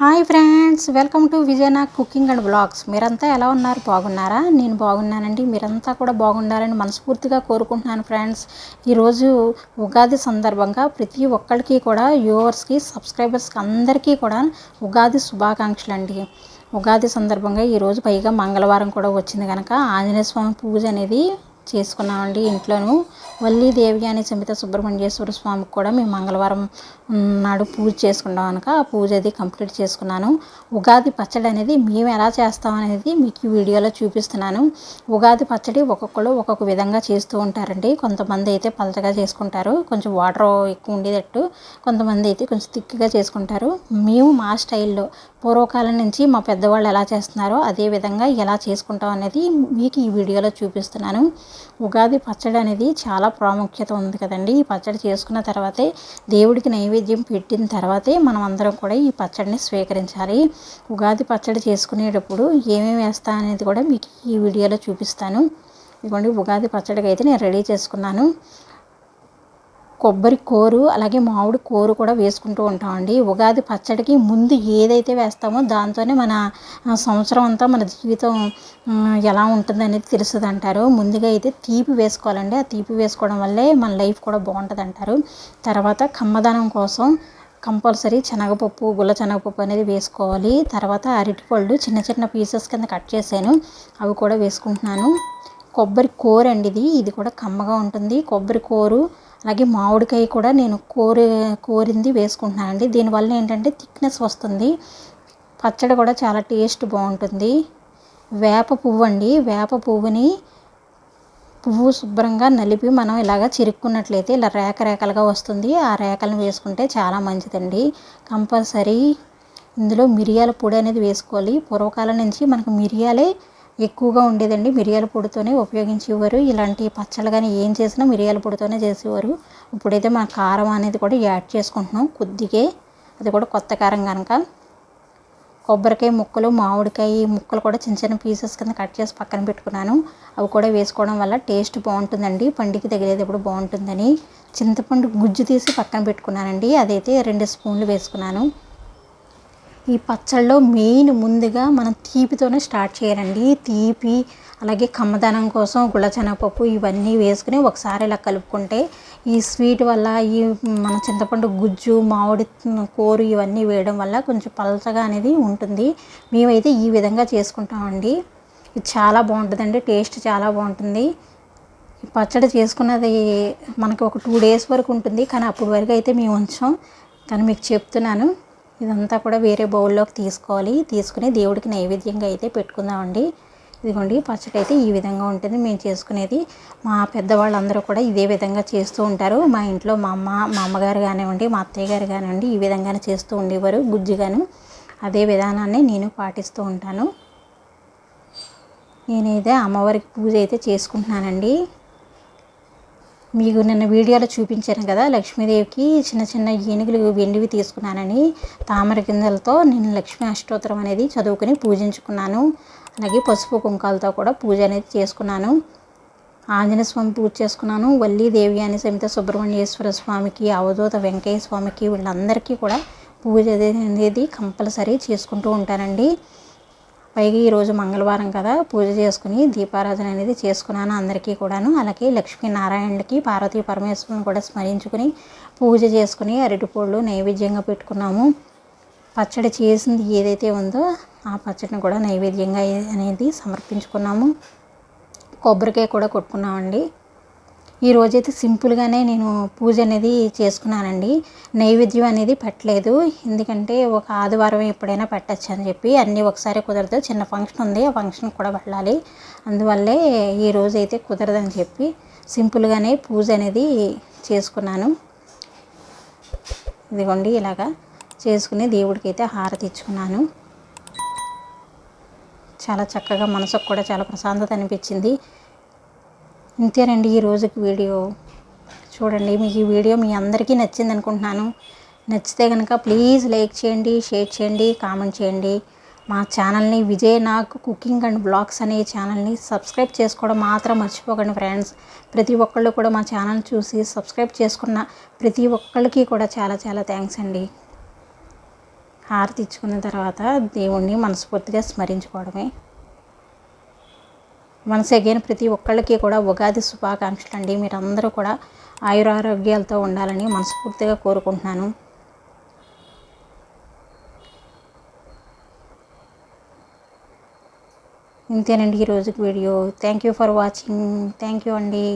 Hi friends welcome to విజయనా cooking and blogs మీరంతా ఎలా ఉన్నారు? బాగున్నారా? నేను బాగున్నానండి. మీరంతా కూడా బాగుండాలని మనస్ఫూర్తిగా కోరుకుంటున్నాను ఫ్రెండ్స్. ఈరోజు ఉగాది సందర్భంగా ప్రతి ఒక్కరికి కూడా వ్యూవర్స్కి సబ్స్క్రైబర్స్కి అందరికీ కూడా ఉగాది శుభాకాంక్షలు అండి ఉగాది సందర్భంగా ఈరోజు పైగా మంగళవారం కూడా వచ్చింది కనుక ఆంజనేయ స్వామి పూజ అనేది చేసుకున్నామండి ఇంట్లోనూ. వల్లీదేవి అనే సమిత సుబ్రహ్మణ్యేశ్వర స్వామికి కూడా మేము మంగళవారం నాడు పూజ చేసుకున్నాం కనుక ఆ పూజ అది కంప్లీట్ చేసుకున్నాను. ఉగాది పచ్చడి అనేది మేము ఎలా చేస్తాం అనేది మీకు ఈ వీడియోలో చూపిస్తున్నాను. ఉగాది పచ్చడి ఒక్కొక్కరు ఒక్కొక్క విధంగా చేస్తూ ఉంటారండి. కొంతమంది అయితే పలచగా చేసుకుంటారు కొంచెం వాటర్ ఎక్కువ ఉండేటట్టు కొంతమంది అయితే కొంచెం థిక్గా చేసుకుంటారు. మేము మా స్టైల్లో పూర్వకాలం నుంచి మా పెద్దవాళ్ళు ఎలా చేస్తున్నారో అదే విధంగా ఎలా చేసుకుంటాం అనేది మీకు ఈ వీడియోలో చూపిస్తున్నాను. ఉగాది పచ్చడి అనేది చాలా ప్రాముఖ్యత ఉంది కదండి. ఈ పచ్చడి చేసుకున్న తర్వాతే దేవుడికి నైవేద్యం పెట్టిన తర్వాతే మనం అందరం కూడా ఈ పచ్చడిని స్వీకరించాలి. ఉగాది పచ్చడి చేసుకునేటప్పుడు ఏమేమి వేస్తా అనేది కూడా మీకు ఈ వీడియోలో చూపిస్తాను. ఇదిగోండి ఉగాది పచ్చడికి అయితే నేను రెడీ చేసుకున్నాను. కొబ్బరి కోరు అలాగే మామిడి కోరు కూడా వేసుకుంటూ ఉంటామండి. ఉగాది పచ్చడికి ముందు ఏదైతే వేస్తామో దాంతోనే మన సంవత్సరం అంతా మన జీవితం ఎలా ఉంటుంది అనేది తెలుస్తుంది అంటారు ముందుగా అయితే తీపి వేసుకోవాలండి. ఆ తీపి వేసుకోవడం వల్లే మన లైఫ్ కూడా బాగుంటుంది అంటారు తర్వాత కమ్మదనం కోసం కంపల్సరీ శనగపప్పు గుల్ల శనగపప్పు అనేది వేసుకోవాలి. తర్వాత అరటిపళ్ళు చిన్న చిన్న పీసెస్ కింద కట్ చేశాను. అవి కూడా వేసుకుంటున్నాను. కొబ్బరి కూర అండి ఇది. ఇది కూడా కమ్మగా ఉంటుంది. కొబ్బరి కూరు అలాగే మామిడికాయ కూడా నేను కోరి కోరింది వేసుకుంటున్నాను అండి. దీనివల్ల ఏంటంటే థిక్నెస్ వస్తుంది. పచ్చడి కూడా చాలా టేస్ట్ బాగుంటుంది. వేప పువ్వు అండి. వేప పువ్వుని పువ్వు శుభ్రంగా నలిపి మనం ఇలాగ చిరుక్కున్నట్లయితే ఇలా రేక రేకలుగా వస్తుంది. ఆ రేఖలను వేసుకుంటే చాలా మంచిదండి. కంపల్సరీ ఇందులో మిరియాల పొడి అనేది వేసుకోవాలి. పూర్వకాలం నుంచి మనకు మిరియాలే ఎక్కువగా ఉండేదండి. మిరియాల పొడితోనే ఉపయోగించేవారు. ఇలాంటి పచ్చళ్ళు కానీ ఏం చేసినా మిరియాల పొడితోనే చేసేవారు. ఇప్పుడైతే మన కారం అనేది కూడా యాడ్ చేసుకుంటున్నాం కొద్దిగే. అది కూడా కొత్త కారం కనుక కొబ్బరికాయ ముక్కలు మామిడికాయ ముక్కలు కూడా చిన్న చిన్న పీసెస్ కింద కట్ చేసి పక్కన పెట్టుకున్నాను. అవి కూడా వేసుకోవడం వల్ల టేస్ట్ బాగుంటుందండి. పండుగ తగిలేటప్పుడు బాగుంటుందని. చింతపండు గుజ్జు తీసి పక్కన పెట్టుకున్నానండి. అదైతే రెండు స్పూన్లు వేసుకున్నాను. ఈ పచ్చళ్ళలో మెయిన్ ముందుగా మనం తీపితోనే స్టార్ట్ చేయాలండి తీపి అలాగే కమ్మదనం కోసం గుళ్ళచెనగపప్పు ఇవన్నీ వేసుకుని ఒకసారి ఇలా కలుపుకుంటే ఈ స్వీట్ వల్ల ఈ మన చింతపండు గుజ్జు మామిడి కూరు ఇవన్నీ వేయడం వల్ల కొంచెం పలచగా అనేది ఉంటుంది. మేమైతే ఈ విధంగా చేసుకుంటామండి. ఇది చాలా బాగుంటుందండి. టేస్ట్ చాలా బాగుంటుంది. పచ్చడి చేసుకున్నది మనకి ఒక టూ డేస్ వరకు ఉంటుంది. కానీ అప్పటి వరకు అయితే మేము ఉంచాం. కానీ మీకు చెప్తున్నాను. ఇదంతా కూడా వేరే బౌల్లోకి తీసుకోవాలి. తీసుకుని దేవుడికి నైవేద్యంగా అయితే పెట్టుకుందామండి. ఇదిగోండి పచ్చడి అయితే ఈ విధంగా ఉంటుంది. మేము చేసుకునేది మా పెద్దవాళ్ళందరూ కూడా ఇదే విధంగా చేస్తూ ఉంటారు. మా ఇంట్లో మా అమ్మ మా అమ్మగారు కానివ్వండి మా అత్తయ్య గారు కానివ్వండి ఈ విధంగానే చేస్తూ ఉండేవారు గుజ్జుగాను. అదే విధానాన్ని నేను పాటిస్తూ ఉంటాను. నేనైతే అమ్మవారికి పూజ అయితే చేసుకుంటున్నానండి. మీకు నిన్న వీడియోలో చూపించాను కదా లక్ష్మీదేవికి చిన్న చిన్న ఏనుగులు వెండివి తీసుకున్నానని తామర గింజలతో నేను లక్ష్మీ అష్టోత్తరం అనేది చదువుకుని పూజించుకున్నాను. అలాగే పసుపు కుంకాలతో కూడా పూజ అనేది చేసుకున్నాను. ఆంజనేయ స్వామి పూజ చేసుకున్నాను. వల్లి దేవి అని సమిత సుబ్రహ్మణ్యేశ్వర స్వామికి అవధూత వెంకయ్య స్వామికి వీళ్ళందరికీ కూడా పూజ అనేది కంపల్సరీ చేసుకుంటూ ఉంటానండి. పైగా ఈరోజు మంగళవారం కదా పూజ చేసుకుని దీపారాధన అనేది చేసుకున్నాను అందరికీ కూడాను. అలాగే లక్ష్మీనారాయణుడికి పార్వతీ పరమేశ్వరుని కూడా స్మరించుకుని పూజ చేసుకుని అరటిపళ్ళు నైవేద్యంగా పెట్టుకున్నాము. పచ్చడి చేసింది ఏదైతే ఉందో ఆ పచ్చడిని కూడా నైవేద్యంగా అనేది సమర్పించుకున్నాము. కొబ్బరికాయ కూడా కొట్టుకున్నామండి. ఈ రోజైతే సింపుల్గానే నేను పూజ అనేది చేసుకున్నానండి. నైవేద్యం అనేది పెట్టలేదు. ఎందుకంటే ఒక ఆదివారం ఎప్పుడైనా పెట్టచ్చు అని చెప్పి అన్నీ ఒకసారి కుదరదు. చిన్న ఫంక్షన్ ఉంది. ఆ ఫంక్షన్ కూడా వెళ్ళాలి. అందువల్లే ఈ అయితే కుదరదని చెప్పి సింపుల్గానే పూజ అనేది చేసుకున్నాను. ఇదిగోండి ఇలాగా చేసుకుని దేవుడికి అయితే హారతి ఇచ్చుకున్నాను. చాలా చక్కగా మనసుకు కూడా చాలా ప్రశాంతత అనిపించింది. ఇంతేనండి ఈ రోజుకి వీడియో. చూడండి మీకు ఈ వీడియో మీ అందరికీ నచ్చింది అనుకుంటున్నాను. నచ్చితే కనుక ప్లీజ్ లైక్ చేయండి షేర్ చేయండి కామెంట్ చేయండి. మా ఛానల్ని Vijay Nag cooking and blogs అనే ఛానల్ని సబ్స్క్రైబ్ చేసుకోవడం మాత్రం మర్చిపోకండి ఫ్రెండ్స్. ప్రతి ఒక్కళ్ళు కూడా మా ఛానల్ చూసి సబ్స్క్రైబ్ చేసుకున్న ప్రతి ఒక్కళ్ళకి కూడా చాలా చాలా థ్యాంక్స్ అండి. హారతి ఇచ్చుకున్న తర్వాత దేవుణ్ణి మనస్ఫూర్తిగా స్మరించుకోవడమే. మనసు అగైన్ ప్రతి ఒక్కళ్ళకి కూడా ఉగాది శుభాకాంక్షలు అండి. మీరందరూ కూడా ఆయురారోగ్యాలతో ఉండాలని మనస్ఫూర్తిగా కోరుకుంటున్నాను. ఇంతేనండి ఈరోజుకి video. Thank you for watching thank you అండి.